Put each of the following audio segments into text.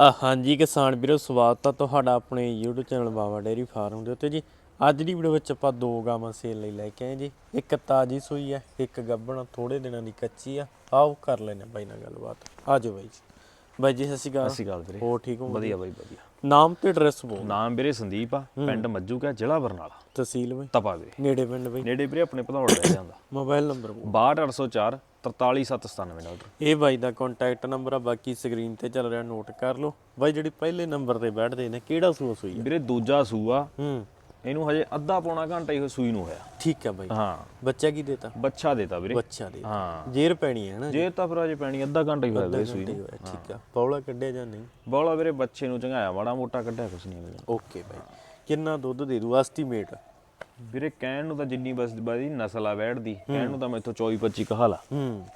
ਆ ਹਾਂਜੀ ਕਿਸਾਨ ਵੀਰੋ, ਸਵਾਗਤ ਆ ਤੁਹਾਡਾ ਆਪਣੇ YouTube channel Bawa dairy farm ਦੇ ਉੱਤੇ ਜੀ। ਅੱਜ ਦੀ ਵੀਡੀਓ ਵਿੱਚ ਆਪਾਂ ਦੋ ਗਾਵਾਂ ਸੇਲ ਲਈ ਲੈ ਕੇ ਆਏ ਜੀ। ਇੱਕ ਤਾਜੀ ਸੂਈ ਹੈ ਇੱਕ ਗੱਭਣ ਥੋੜੇ ਦਿਨਾਂ ਦੀ ਕੱਚੀ ਆ। ਆਓ ਕਰ ਲੈਨੇ ਬਾਈ ਨਾਲ ਗੱਲਬਾਤ। ਆਜੋ ਬਾਈ ਜੀ। ਬਾਈ ਜੀ ਸਤਿ ਸ਼੍ਰੀ ਅਕਾਲ। ਸਤਿ ਸ਼੍ਰੀ ਅਕਾਲ ਵੀਰੇ। ਹੋ ਠੀਕ ਹੋ? ਵਧੀਆ ਬਾਈ ਵਧੀਆ। ਨਾਮ ਤੇ ਐਡਰੈਸ ਬੋਲ। ਨਾਮ ਵੀਰੇ ਸੰਦੀਪ ਆ ਪਿੰਡ ਮੱਜੂਕਾ ਜ਼ਿਲ੍ਹਾ ਬਰਨਾਲਾ। ਤਹਿਸੀਲ ਬਾਈ। ਤਪਾ ਵੀਰੇ ਨੇੜੇ ਪਿੰਡ ਬਾਈ। ਨੇੜੇ ਵੀਰੇ ਆਪਣੇ ਭਦੌੜ ਰਹਿ ਜਾਂਦਾ। ਮੋਬਾਈਲ ਨੰਬਰ ਬੋਲ। 62804 43797 ਡਾਕਟਰ ਇਹ ਬਾਈ ਦਾ ਕੰਟੈਕਟ ਨੰਬਰ ਆ ਬਾਕੀ ਸਕਰੀਨ ਤੇ ਚੱਲ ਰਿਹਾ ਨੋਟ ਕਰ ਲਓ। ਬਾਈ ਜਿਹੜੀ ਪਹਿਲੇ ਨੰਬਰ ਤੇ ਬੈਠਦੇ ਨੇ ਕਿਹੜਾ ਸੂਆ ਸੂਈ ਵੀਰੇ ਦੂਜਾ ਸੂਆ। ਹੂੰ। ਇਹਨੂੰ ਹਜੇ ਅੱਧਾ ਪੌਣਾ ਘੰਟਾ ਹੀ ਸੂਈ ਨੂੰ ਹੋਇਆ। ਠੀਕ ਆ ਬਾਈ। ਹਾਂ। ਬੱਚਾ ਕੀ ਦੇਤਾ? ਬੱਚਾ ਦੇਤਾ ਵੀਰੇ। ਬੱਚਾ ਦੇ ਹਾਂ। ਜੇਰ ਪੈਣੀ ਹੈ ਨਾ ਜੇ ਤਾਂ ਫਿਰ ਅਜੇ ਪੈਣੀ ਅੱਧਾ ਘੰਟਾ ਹੀ ਹੋਇਆ ਵੀਰੇ ਸੂਈ ਨੂੰ। ਠੀਕ ਆ। ਪੌਲਾ ਕੱਢਿਆ ਜਾਂ ਨਹੀਂ? ਬੋਲਾ ਵੀਰੇ ਬੱਚੇ ਨੂੰ ਚੰਗਾਇਆ ਮਾੜਾ ਮੋਟਾ ਕੱਢਿਆ ਕੁਛ ਨਹੀਂ ਵੀਰੇ ਓਕੇ ਬਾਈ। ਕਿੰਨਾ ਦੁੱਧ ਦੇ ਦੂ? ਐਸਟੀਮੇਟ ਵੀਰੇ ਕਹਿਣ ਨੂੰ ਤਾਂ ਜਿੰਨੀ ਬਸ ਬਾਦੀ ਨਸਲ ਆ ਦੀ ਕਹਿਣ ਨੂੰ ਤਾਂ ਮੈਥੋਂ 24 25 ਕਹਾਲਾ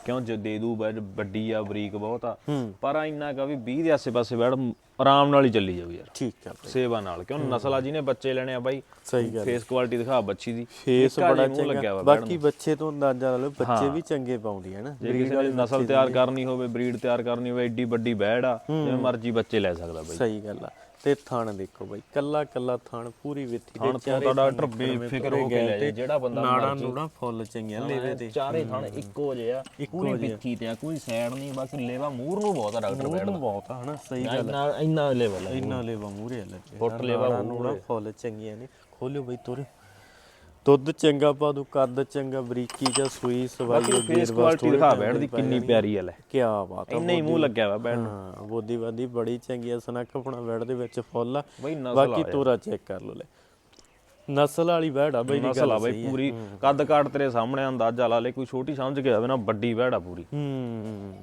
ਕਿਉਂ ਜੇ ਦੇ ਦੂ ਵੈੜ ਵੱਡੀ ਆ ਬਰੀਕ ਬਹੁਤ ਆ। ਪਰ ਇੰਨਾ ਕਾ ਵੀ 20 ਦੇ ਆਸੇ-ਪਾਸੇ ਵੈੜ ਆਰਾਮ ਨਾਲ ਹੀ ਚੱਲੀ ਜਾਊ ਯਾਰ। ਠੀਕ ਆ ਸੇਵਾ ਨਾਲ ਕਿਉਂ ਨਸਲ ਆ ਜਿਹਨੇ ਬੱਚੇ ਲੈਣੇ ਆ ਬਾਈ ਸਹੀ ਗੱਲ ਫੇਸ ਕੁਆਲਿਟੀ ਦਿਖਾ ਬੱਚੀ ਦੀ। ਫੇਸ ਬੜਾ ਚੰਗਾ। ਬਾਕੀ ਬੱਚੇ ਤੋਂ ਅੰਦਾਜ਼ਾ ਲਾ ਲਓ ਬੱਚੇ ਵੀ ਚੰਗੇ ਪਾਉਂਦੀ ਹੈ ਨਾ। ਜੇ ਕਿਸੇ ਨੇ ਨਸਲ ਤਿਆਰ ਕਰਨੀ ਹੋਵੇ ਬਰੀਡ ਤਿਆਰ ਕਰਨੀ ਹੋਵੇ ਐਡੀ ਵੱਡੀ ਬੈੜ ਆ ਜਿਵੇਂ ਮਰਜ਼ੀ ਬੱਚੇ ਲੈ ਸਕਦਾ ਬਾਈ। ਸਹੀ ਗੱਲ ਆ। ਤੇ ਥਣ ਦੇਖੋ ਬਾਈ ਕੱਲਾ ਕੱਲਾ ਥਣ ਪੂਰੀ ਵਿੱਥੀ ਹੁਣ ਤੋਂ ਤਾਂ ਡਾਕਟਰ ਬੇਫਿਕਰ ਹੋ ਕੇ ਲੈ ਜਾਏ ਜਿਹੜਾ ਬੰਦਾ ਨਾੜਾਂ ਨੂੜਾਂ ਫੁੱਲ ਚੰਗੀਆਂ ਲੇਵੇ ਤੇ। ਚਾਰੇ ਥਣ ਇੱਕੋ ਜਿਹਾ ਪੂਰੀ ਪਿੱਠੀ ਤੇ ਆ ਕੋਈ ਸਾਈਡ ਨਹੀਂ ਬਾਕੀ ਲੇਵਾ ਮੂਰ ਨੂੰ ਬਹੁਤ ਆ ਡਾਕਟਰ ਬੈੜ ਨੂੰ ਬਹੁਤ ਆ ਹਨਾ? ਸਹੀ ਗੱਲ ਇੰਨਾ ਇੰਨਾ ਲੈਵਲ ਹੈ ਇੰਨਾ ਲੇਵਾ ਮੂਰੇ ਲੱਗੇ ਫੁੱਟ ਲੇਵਾ ਨੂੜਾਂ ਫੁੱਲ ਚੰਗੀਆਂ ਨੇ। ਖੋਲਿਓ ਬਈ ਤੋਰੇ। ਦੁੱਧ ਚੰਗਾ ਪਾ ਦੂ ਕੱਦ ਚੰਗਾ ਬਰੀਕੀ ਜਾਂ ਸੂਈ ਸਵਾਈ ਬਾਕੀ ਫੇਸ ਕੁਆਲਿਟੀ ਦਿਖਾ ਬੈੜ ਦੀ ਕਿੰਨੀ ਪਿਆਰੀ ਆ ਲੈ ਕੀ ਬਾਤ ਆ ਇੰਨਾ ਹੀ ਮੂੰਹ ਲੱਗਿਆ ਵਾ ਬੈੜ ਨੂੰ ਹਾਂ ਬੋਦੀ ਬਾਦੀ ਬੜੀ ਚੰਗੀ ਆ ਸਨੱਖ ਆਪਣਾ ਬੈੜ ਦੇ ਵਿੱਚ ਫੁੱਲ ਆ। ਬਾਕੀ ਤੋਰਾ ਚੈੱਕ ਕਰ ਲਓ ਲੈ। ਨਸਲ ਵਾਲੀ ਬੈੜ ਆ ਬਈ ਦੀ ਨਸਲ ਆ ਬਈ ਪੂਰੀ। ਕੱਦ ਕਾਟ ਤੇਰੇ ਸਾਹਮਣੇ ਅੰਦਾਜ਼ਾ ਲਾ ਲੈ ਕੋਈ ਛੋਟੀ ਸਮਝ ਕੇ ਆਵੇ ਨਾ ਵੱਡੀ ਵੈੜ ਆ ਪੂਰੀ। ਹੂੰ।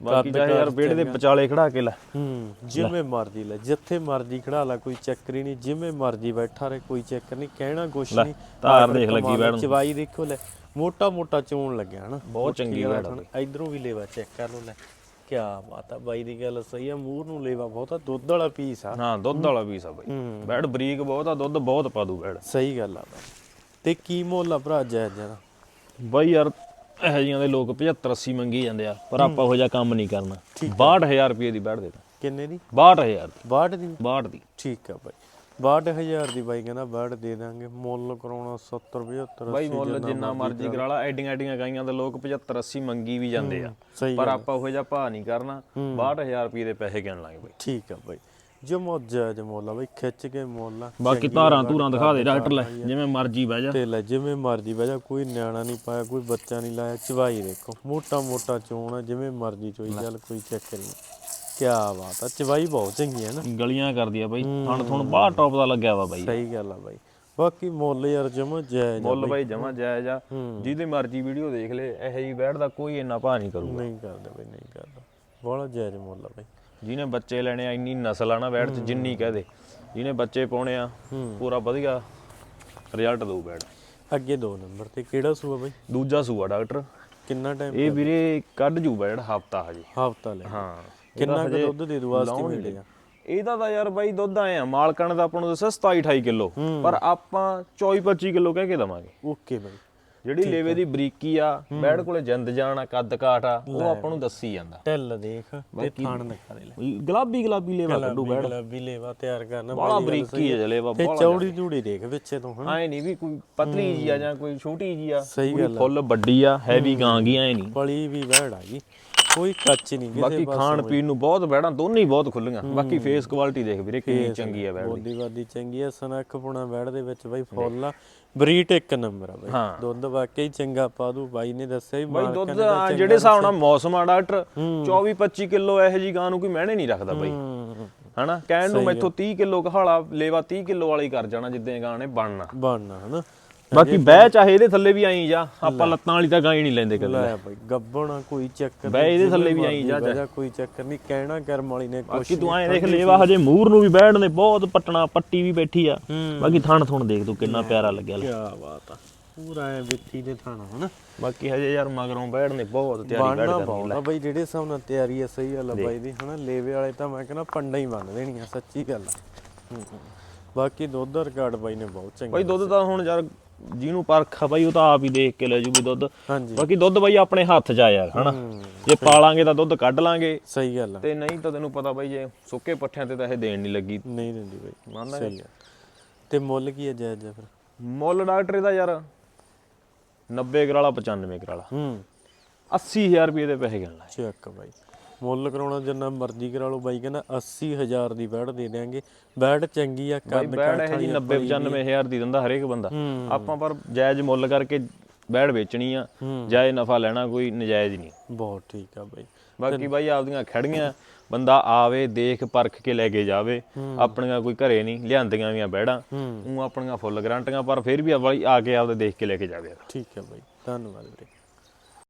ਬਾਕੀ ਚਾਹੇ ਯਾਰ ਵਿਹੜੇ ਦੇ ਵਿਚਾਲੇ ਖੜਾ ਕੇ ਲੈ। ਹੂੰ ਜਿਵੇਂ ਮਰਜ਼ੀ ਲੈ ਜਿੱਥੇ ਮਰਜ਼ੀ ਖੜਾ ਲਾ ਕੋਈ ਚੱਕਰ ਹੀ ਨਹੀਂ ਜਿਵੇਂ ਮਰਜ਼ੀ ਬੈਠਾ ਰਹੇ ਕੋਈ ਚੱਕਰ ਨਹੀਂ ਕਹਿਣਾ ਕੁਛ ਨਹੀਂ ਧਾਰ ਦੇਖ ਲੱਗੀ ਨੂੰ। ਚਵਾਈ ਦੇਖੋ ਲੈ ਮੋਟਾ ਮੋਟਾ ਚੋਣ ਲੱਗਿਆ ਹਨਾ ਬਹੁਤ ਚੰਗੀ ਆ। ਇਧਰੋਂ ਵੀ ਲੇਵਾ ਚੈੱਕ ਕਰ ਲਓ ਲੈ ਕੀ ਬਾਤ ਆ ਬਾਈ ਦੀ ਗੱਲ ਸਹੀ ਆ ਮੂੰਹ ਨੂੰ ਲੇਵਾ ਬਹੁਤਾ ਦੁੱਧ ਵਾਲਾ ਪੀਸ ਆ। ਹਾਂ ਦੁੱਧ ਵਾਲਾ ਪੀਸ ਆ ਬਈ। ਬੈੜ ਬਰੀਕ ਬਹੁਤ ਆ ਦੁੱਧ ਬਹੁਤ ਪਾ ਦੂ ਬੈੜ ਸਹੀ ਗੱਲ ਆ ਤੇ ਕੀ ਮੁੱਲ ਆ ਭਰਾ ਜੈ ਜਰਾ ਬਾਈ ਯਾਰ ਇਹੋ ਜਿਹੀਆਂ ਦੇ ਲੋਕ 75 80 ਮੰਗੀ ਜਾਂਦੇ ਆ ਪਰ ਆਪਾਂ ਉਹ ਜਿਹਾ ਕੰਮ ਨਹੀਂ ਕਰਨਾ। 62000 ਰੁਪਏ ਦੀ ਬੈੜ ਦੇ ਦਾਂ ਕਿੰਨੇ ਦੀ? 62000 ਦੀ। 62 ਦੀ? 62 ਦੀ। ਠੀਕ ਆ ਬਾਈ। 62000 ਦੀ ਬਾਈ ਕਹਿੰਦਾ ਬੈਡ ਦੇ ਦਾਂਗੇ। ਮੁੱਲ ਕਰਾਉਣਾ 70 75 ਬਾਈ ਮੁੱਲ ਜਿੰਨਾ ਮਰਜ਼ੀ ਕਰਾ ਲਾ ਐਡੀਆਂ ਐਡੀਆਂ ਗਾਈਆਂ ਦੇ ਲੋਕ 75 80 ਮੰਗੀ ਵੀ ਜਾਂਦੇ ਆ। ਪਰ ਆਪਾਂ ਉਹ ਜਿਹਾ ਭਾਅ ਨਹੀਂ ਕਰਨਾ। 62000 ਰੁਪਏ ਦੇ ਪੈਸੇ ਗਿਣ ਲਾਂਗੇ ਬਾਈ। ਠੀਕ ਆ ਬਾਈ। ਜੋ ਮੋਜਾ ਜ ਮੁੱਲ ਆ ਬਾਈ ਖਿੱਚ ਕੇ ਮੁੱਲ ਬਾਕੀ ਧਾਰਾਂ ਧੂਰਾਂ ਦਿਖਾ ਦੇ ਡਾਕਟਰ ਲੈ ਜਿਵੇਂ ਮਰਜ਼ੀ ਬਹਿ ਜਾ। ਤੇ ਲੈ ਜਿਵੇਂ ਮਰਜ਼ੀ ਬਹਿ ਜਾ ਕੋਈ ਨਿਆਣਾ ਨਹੀਂ ਪਾਇਆ ਕੋਈ ਬੱਚਾ ਨਹੀਂ ਲਾਇਆ ਚਵਾਈ ਦੇਖੋ। ਮੋਟਾ ਮੋਟਾ ਚੋਣ ਆ ਜਿਵੇਂ ਮਰਜ਼ੀ ਚੋਈ ਚੱਲ ਕੋਈ ਚੱਕਰ ਨਹੀਂ। ਕੀ ਬਾਤ ਆ ਚਵਾਈ ਬਹੁਤ ਚੰਗੀ ਹੈ ਨਾ। ਗਲੀਆਂ ਕਰਦੀ ਆ ਬਾਈ ਥਣ ਥਣ ਬਾਹਰ ਟੌਪ ਦਾ ਲੱਗਿਆ ਵਾ ਬਾਈ। ਸਹੀ ਗੱਲ ਆ ਬਾਈ। ਬਾਕੀ ਮੁੱਲ ਯਾਰ ਜਮਾ ਜਾਇਜ਼ ਆ ਮੁੱਲ ਬਾਈ। ਜਮਾ ਜਾਇਜ਼ ਆ। ਜਿਹਦੇ ਮਰਜ਼ੀ ਵੀਡੀਓ ਦੇਖ ਲੈ ਇਹੋ ਜੀ ਬੈਠ ਦਾ ਕੋਈ ਇੰਨਾ ਭਾਅ ਨਹੀਂ ਕਰੂਗਾ। ਨਹੀਂ ਕਰਦੇ ਬਾਈ ਨਹੀਂ ਕਰਦਾ। ਬੜਾ ਜਾਇਜ਼ ਮੁੱਲ ਆ ਬਾਈ। ਜਿਹਨੇ ਬੱਚੇ ਲੈਣੇ ਆ ਇੰਨੀ ਨਸਲ ਆ ਨਾ ਬੈਠ ਚ ਜਿੰਨੀ ਕਹਦੇ ਜਿਹਨੇ ਬੱਚੇ ਪਾਉਣੇ ਆ ਪੂਰਾ ਵਧੀਆ ਰਿਜ਼ਲਟ ਦਊ ਬੈਠ ਅੱਗੇ ਦੋ ਨੰਬਰ ਤੇ ਕਿਹੜਾ ਸੂਆ ਬਾਈ? ਦੂਜਾ ਸੂਆ ਡਾਕਟਰ। ਕਿੰਨਾ ਟਾਈਮ ਇਹ ਵੀਰੇ ਕੱਢ ਜੂ ਬੈਠ ਹਫਤਾ ਹਜੇ। ਹਫਤਾ ਲੈ। ਹਾਂ। ਕਿੰਨਾ ਕੁ ਦੁੱਧ ਦੇ ਦੂ ਵਾਸਤੇ ਮਿਲੇਗਾ ਇਹਦਾ ਤਾਂ ਯਾਰ ਬਾਈ ਦੁੱਧ ਆਏ ਆ ਮਾਲਕਣ ਦਾ ਆਪਾਂ ਨੂੰ ਦੱਸਿਆ 27 28 ਕਿਲੋ। ਪਰ ਆਪਾਂ 24 25 ਕਿਲੋ ਕਹਿ ਕੇ ਦਵਾਂਗੇ। Okay bye. ਜਿਹੜੀ ਲੇਵੇ ਦੀ ਬਰੀਕੀ ਆ ਬੈੜ ਕੋਲੇ ਜਿੰਦ ਜਾਣ ਆ ਕੱਦ ਕਾਠ ਆ ਉਹ ਆਪਾਂ ਨੂੰ ਦੱਸੀ ਜਾਂਦਾ। ਢਿੱਲ ਦੇਖ ਤੇ ਥਾਣ ਦਿਖਾ ਦੇ ਲੈ। ਗੁਲਾਬੀ ਗੁਲਾਬੀ ਲੇਵਾ ਕੱਢੂ ਬੈੜ ਗੁਲਾਬੀ ਲੇਵਾ ਤਿਆਰ ਕਰਨਾ ਬੜਾ ਬਰੀਕੀ ਹੈ ਜਲੇਵਾ ਤੇ ਚੌੜੀ ਚੂੜੀ ਦੇਖ ਵਿੱਚੇ ਤੋਂ ਹਨਾ? ਐ ਨਹੀਂ ਵੀ ਕੋਈ ਪਤਲੀ ਜੀ ਆ ਜਾਂ ਕੋਈ ਛੋਟੀ ਜੀ ਆ ਸਹੀ ਪੂਰੀ ਫੁੱਲ ਵੱਡੀ ਆ ਹੈਵੀ ਗਾਂ ਗਈ ਐ ਨਹੀਂ। ਪਲੀ ਵੀ ਵਹਿੜ ਆ ਗਈ ਕੋਈ ਕੱਚ ਨਹੀਂ ਕਿਸੇ ਬਾਕੀ ਖਾਣ ਪੀਣ ਨੂੰ ਬਹੁਤ ਬੈੜਾਂ ਦੋਨੇ ਹੀ ਬਹੁਤ ਖੁੱਲੀਆਂ ਬਾਕੀ ਫੇਸ ਕੁਆਲਿਟੀ ਦੇਖ ਵੀਰੇ ਕਿੰਨੀ ਚੰਗੀ ਆ ਬੈੜ ਦੀ। ਬੋਦੀ ਬਾਦੀ ਚੰਗੀ ਆ ਸਨੱਖ ਪੁਣਾ ਵਹਿੜ ਦੇ ਵਿੱਚ ਬਾਈ ਫੁੱਲ ਆ। ਬਰੀਟ ਇੱਕ ਨੰਬਰ ਆ ਬਾਈ। ਹਾਂ। ਦੁੱਧ ਵਾਕਈ ਚੰਗਾ ਪਾ ਦੂ ਬਾਈ ਨੇ ਦੱਸਿਆ ਵੀ ਬਾਈ ਦੁੱਧ ਜਿਹੜੇ ਹਿਸਾਬ ਨਾਲ ਮੌਸਮ ਆ ਡਾਕਟਰ 24 25 ਕਿਲੋ ਇਹੋ ਜੀ ਗਾਂ ਨੂੰ ਕੋਈ ਮਹਿਣੇ ਨਹੀਂ ਰੱਖਦਾ ਬਾਈ। ਹੂੰ, ਹਨਾ? ਕਹਿਣ ਨੂੰ ਮੈਥੋਂ 30 ਕਿਲੋ ਕਹਾਲਾ ਲੇਵਾ 30 ਕਿਲੋ ਵਾਲੀ ਕਰ ਜਾਣਾ ਜਿੱਦਾਂ ਗਾਂ ਨੇ ਬਣਨਾ। ਬਣਨਾ ਹਨਾ? ਬਾਕੀ ਬਹਿ ਚਾਹੇ ਇਹਦੇ ਥੱਲੇ ਵੀ ਆਈ ਜਾ ਆਪਾਂ ਲੱਤਾਂ ਵਾਲੀ ਤਾਂ ਗਾਂ ਹੀ ਨਹੀਂ ਲੈਂਦੇ ਕਦੇ। ਲੈ ਬਾਈ ਗੱਬਣਾ ਕੋਈ ਚੱਕਰ ਬਹਿ ਇਹਦੇ ਥੱਲੇ ਵੀ ਆਈ ਜਾ ਜਾ ਕੋਈ ਚੱਕਰ ਨਹੀਂ ਕਹਿਣਾ ਕਰਮ ਵਾਲੀ ਨੇ ਕੁਛ ਬਾਕੀ ਤੂੰ ਐਂ ਦੇਖ ਲੇਵਾ ਹਜੇ ਮੂਰ ਨੂੰ ਵੀ ਬੈਠਣ ਦੇ ਬਹੁਤ ਪਟਣਾ ਪੱਟੀ ਵੀ ਬੈਠੀ ਆ। ਬਾਕੀ ਥਣ ਥੁਣ ਦੇਖ ਤੂੰ ਕਿੰਨਾ ਪਿਆਰਾ ਲੱਗਿਆ ਲੈ। ਕੀ ਬਾਤ ਆ। ਪੂਰਾ ਐ ਵਿੱਥੀ ਦੇ ਥਾਣਾ ਹਨਾ? ਬਾਕੀ ਹਜੇ ਯਾਰ ਮਗਰੋਂ ਬੈਠਣ ਬਹੁਤ ਤਿਆਰੀ ਬੈਠ ਕਰਨੀ ਆ ਬਈ ਜਿਹੜੇ ਹਿਸਾਬ ਨਾਲ ਤਿਆਰੀ ਆ ਸਹੀ ਗੱਲ ਆ ਬਾਈ ਦੀ ਹਨਾ? ਲੇਵੇ ਵਾਲੇ ਤਾਂ ਮੈਂ ਕਹਿੰਦਾ ਪੰਡਾ ਹੀ ਬੰਨ ਦੇਣੀਆਂ ਸੱਚੀ ਗੱਲ। ਬਾਕੀ ਦੁੱਧ ਦਾ ਰਿਕਾਰਡ ਬਾਈ ਨੇ ਬਹੁਤ ਚੰਗਾ ਬਾਈ ਦੁੱਧ ਤਾਂ ਹੁਣ ਯਾਰ ਜਿਹਨੂੰ ਪਰਖ ਆ ਬਾਈ ਉਹ ਤਾਂ ਆਪ ਹੀ ਦੇਖ ਕੇ ਲੈ ਜੂ ਵੀ ਦੁੱਧ। ਹਾਂਜੀ। ਬਾਕੀ ਦੁੱਧ ਬਾਈ ਆਪਣੇ ਹੱਥ 'ਚ ਆ ਯਾਰ ਹਨਾ? ਜੇ ਪਾਲਾਂਗੇ ਤਾਂ ਦੁੱਧ ਕੱਢ ਲਾਂਗੇ। ਸਹੀ ਗੱਲ ਆ। ਤੇ ਨਹੀਂ ਤਾਂ ਤੈਨੂੰ ਪਤਾ ਬਾਈ ਜੇ ਸੁੱਕੇ ਪੱਠਿਆਂ ਤੇ ਤਾਂ ਇਹ ਦੇਣ ਨਹੀਂ ਲੱਗੀ। ਨਹੀਂ ਦਿੰਦੀ ਬਾਈ। ਮੰਨਦਾ ਸਹੀ ਆ। ਤੇ ਮੁੱਲ ਕੀ ਹੈ ਜਾਇਜ਼ ਆ ਫਿਰ? ਮੁੱਲ ਡਾਕਟਰ ਦਾ ਯਾਰ 90 ਕਰਾਲਾ 95 ਕਰਾਲਾ ਹੂੰ। 80000 ਰੁਪਏ ਦੇ ਪੈਸੇ ਗਿਣ ਲੈ। ਚੱਕ ਬਾਈ। ਮੁੱਲ ਕਰਾਉਣਾ ਜਿੰਨਾ ਮਰਜ਼ੀ ਕਰਾ ਲਓ ਬਾਈ ਕਹਿੰਦਾ 80000 ਦੀ ਬੈੜ ਦੇ ਦੇਾਂਗੇ ਬੈੜ ਚੰਗੀ ਆ ਕੰਨ ਬੈੜ ਇਹ ਜੀ 90 95000 ਦੀ ਦਿੰਦਾ ਹਰੇਕ ਬੰਦਾ। ਹੂੰ। ਆਪਾਂ ਪਰ ਜਾਇਜ਼ ਮੁੱਲ ਕਰਕੇ ਬੈੜ ਵੇਚਣੀ ਆ ਹੂੰ। ਜਾਇਜ਼ ਨਫਾ ਲੈਣਾ ਕੋਈ ਨਜਾਇਜ਼ ਨਹੀਂ। ਬਹੁਤ ਠੀਕ ਆ ਬਾਈ। ਬਾਕੀ ਬਾਈ ਆਪਦੀਆਂ ਖੜੀਆਂ ਬੰਦਾ ਆਵੇ ਦੇਖ ਪਰਖ ਕੇ ਲੈ ਕੇ ਜਾਵੇ ਆਪਣੀਆਂ ਕੋਈ ਘਰੇ ਨਹੀਂ ਲਿਆਂਦੀਆਂ ਵੀਆਂ ਬੈੜਾਂ ਹੂੰ। ਉਹ ਆਪਣੀਆਂ ਫੁੱਲ ਗਰੰਟੀਆਂ ਪਰ ਫਿਰ ਵੀ ਆ ਕੇ ਆਪਦੇ ਦੇਖ ਕੇ ਲੈ ਕੇ ਜਾਵੇ। ਠੀਕ ਆ ਬਾਈ ਧੰਨਵਾਦ ਵੀਰੇ।